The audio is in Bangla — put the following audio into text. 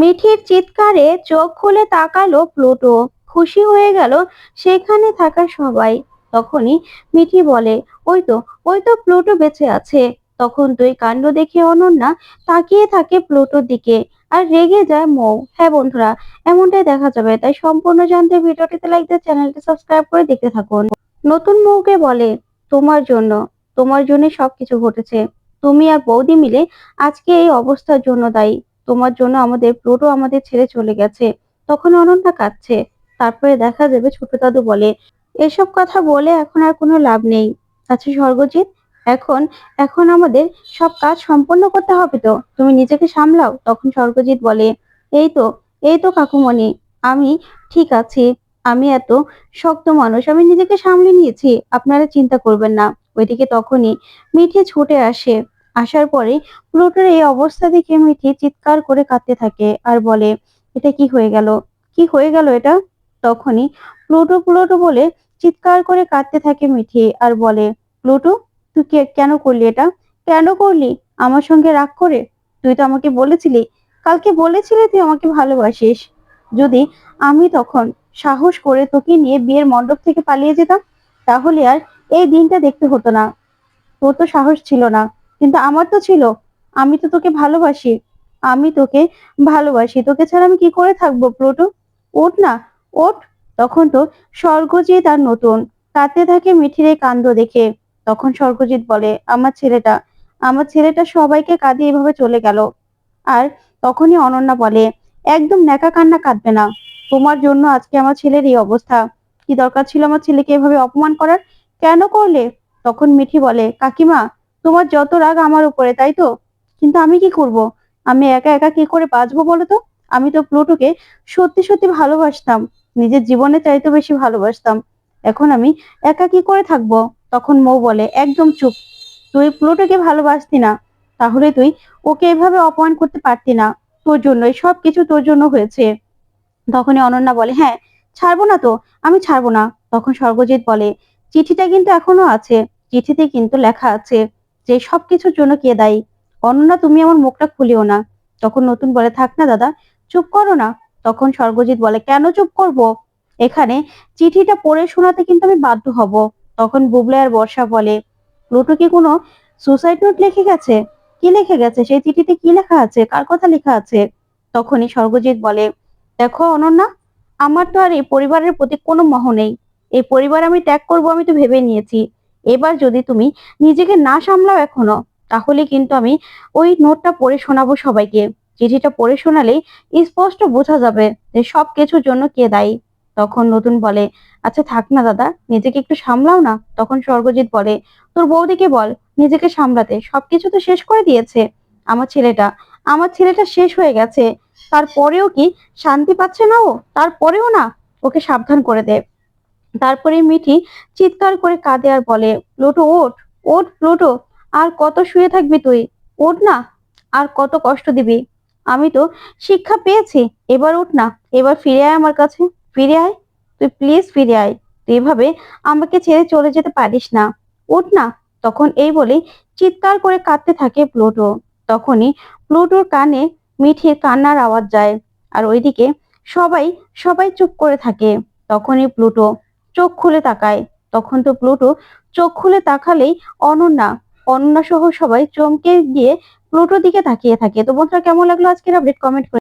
মিঠির চিৎকারে চোখ খুলে তাকালো প্লুটো। খুশি হয়ে গেল সেখানে থাকা সবাই। তখনই মিঠি বলে, ওই তো ওই তো প্লুটো বেঁচে আছে। তখন তুই কাণ্ড দেখে অনন্যা তাকিয়ে থাকে প্লুটোর দিকে আর রেগে যায় মৌ। হ্যাঁ বন্ধুরা, এমনটাই দেখা যাবে। তাই সম্পূর্ণ জানতে ভিডিওটিতে লাইক দিয়ে চ্যানেলটি সাবস্ক্রাইব করে দেখতে থাকুন। নতুন মৌকে বলে, তোমার জন্য তোমার জন্য সবকিছু ঘটেছে। তুমি আর বৌদি মিলে আজকে এই অবস্থার জন্য দায়ী। তোমার জন্য আমাদের প্লুটো আমাদের ছেড়ে চলে গেছে। তখন অনন্যা কাঁদছে। তারপরে দেখা যাবে ছোট দাদু বলে, এসব কথা বলে এখন আর কোনো লাভ নেই। আচ্ছা স্বর্গজিৎ, এখন এখন আমাদের সব কাজ সম্পন্ন করতে হবে তো? তুমি নিজেকে সামলাও। তখন স্বর্গজিৎ বলে, এই তো এই তো কাকুমণি, আমি ঠিক আছি। আমি এত শক্ত মানুষ, আমি নিজেকে সামলে নিয়েছি। আপনারা চিন্তা করবেন না। ওইদিকে তখনই মিঠি ছুটে আসে। আসার পরে প্লুটোর এই অবস্থা দেখে মিঠি চিৎকার করে কাঁদতে থাকে আর বলে, এটা কি হয়ে গেল? কি হয়ে গেল এটা? তখনই প্লুটো প্লুটো বলে চিৎকার করে কাঁদতে থাকে মিঠি আর বলে, প্লুটো, তুই কেন করলি এটা? কেন করলি? আমার সঙ্গে রাগ করে? তুই তো আমাকে বলেছিলি। কালকে বলেছিলি তুই আমাকে ভালোবাসিস। যদি আমি তখন সাহস করে তোকে নিয়ে বিয়ের মণ্ডপ থেকে পালিয়ে যেতাম, তাহলে আর এই দিনটা দেখতে হতো না। তোর তো সাহস ছিল না। কিন্তু আমার তো ছিল, আমি তো তোকে ভালোবাসি, আমি তোকে ভালোবাসি, তোকে ছাড়া আমি কি করে থাকব প্লুটো ওঠ না, ওঠ। তখন তো স্বর্গজিৎ আর নতুন কাঁদতে থাকে মিঠির এই দেখে। তখন স্বর্গজিৎ বলে, আমার ছেলেটা আমার ছেলেটা সবাইকে কাঁদিয়ে এভাবে চলে গেল। আর তখনই অনন্যা বলে, একদম ন্যাকা কান্না কাঁদবে না। তোমার জন্য আজকে আমার ছেলের এই অবস্থা। কি দরকার ছিল আমার ছেলেকে এভাবে অপমান করার? কেন করলে? তখন মিঠি বলে, কাকিমা তোমার যত রাগ আমার উপরে, তাই তো? কিন্তু আমি কি করব? আমি একা একা কি করে বাঁচবো বলো তো? আমি তো প্লুটোকে সত্যি সত্যি ভালোবাসতাম, নিজের জীবনে চাইতে বেশি ভালোবাসতাম। এখন আমি একা কি করে থাকব? তখন মৌ বলে, একদম চুপ। তুই প্লুটোকে ভালোবাসতি না। তাহলে তুই ওকে এভাবে অপমান করতে পারতি না। তোর জন্যই সব কিছু তোর জন্য হয়েছে। তখনই অনন্যা বলে হ্যাঁ ছাড়বো না তো? আমি ছাড়বো না। তখন স্বর্গজিৎ বলে, চিঠিটা কিন্তু এখনও আছে। চিঠিতে কিন্তু লেখা আছে। যে সব কিছুর জন্য কে দায়ী? অনন্যা, তুমি আমার মুখটা খুলিও না। তখন নতুন বলে, থাক না দাদা, চুপ করো না। তখন স্বর্গজিৎ বলে, কেন চুপ করব? এখানে চিঠিটা পড়ে শোনাতে কিন্তু আমি বাধ্য হব। তখন বুবলে আর বর্ষা বলে প্লুটো কি কোনো সুসাইড নোট লিখে গেছে? কি লিখে গেছে? সেই চিঠিতে কি লেখা আছে? কার কথা লেখা আছে? তখনই স্বর্গজিৎ বলে, দেখো অনন্যা, আমার তো আর এই পরিবারের প্রতি কোনো মহ নেই। এই পরিবার আমি ত্যাগ করব আমি তো ভেবে নিয়েছি। এবার যদি তুমি নিজেকে না সামলাও এখনও, তাহলে কিন্তু আমি ওই নোটটা পড়ে শোনাবো সবাইকে। চিঠিটা পড়ে শোনালেই স্পষ্ট বোঝা যাবে যে সব কিছুর জন্য কে দায়ী। তখন নতুন বলে আচ্ছা থাক না দাদা, নিজেকে একটু সামলাও না। তখন স্বর্গজিৎ বলে, তোর বৌদিকে বল, নিজেকে সামলাতে সবকিছু তো শেষ করে দিয়েছে। আমার ছেলেটা আমার ছেলেটা শেষ হয়ে গেছে। তারপরেও কি শান্তি পাচ্ছে না ও? তারপরেও না ওকে সাবধান করে দে। তারপরে মিঠি চিৎকার করে কাঁদে আর বলে প্লুটো ওঠ ওঠ প্লুটো আর কত শুয়ে থাকবি তুই? ওঠ না, আর কত কষ্ট দিবি? আমি তো শিক্ষা পেয়েছি, এবার উঠ না, এবার ফিরে আয় আমার কাছে, ফিরে আয়, তুই প্লিজ ফিরে আয়, তুই এভাবে আমাকে ছেড়ে চলে যেতে পারিস না। উঠ না, তখন এই বলে চিৎকার করে কাঁদতে থাকে প্লুটো। তখনই প্লুটোর কানে মিঠির কান্নার আওয়াজ যায়, আর ওইদিকে সবাই সবাই চুপ করে থাকে। তখনই প্লুটো চোখ খুলে তাকায়। তখন তো প্লুটো চোখ খুলে তাকালেই অনন্যা অনন্যা সহ সবাই চমকে গিয়ে প্লুটোর দিকে তাকিয়ে থাকে। তো বন্ধুরা, কেমন লাগল আজকের আপডেট কমেন্ট করে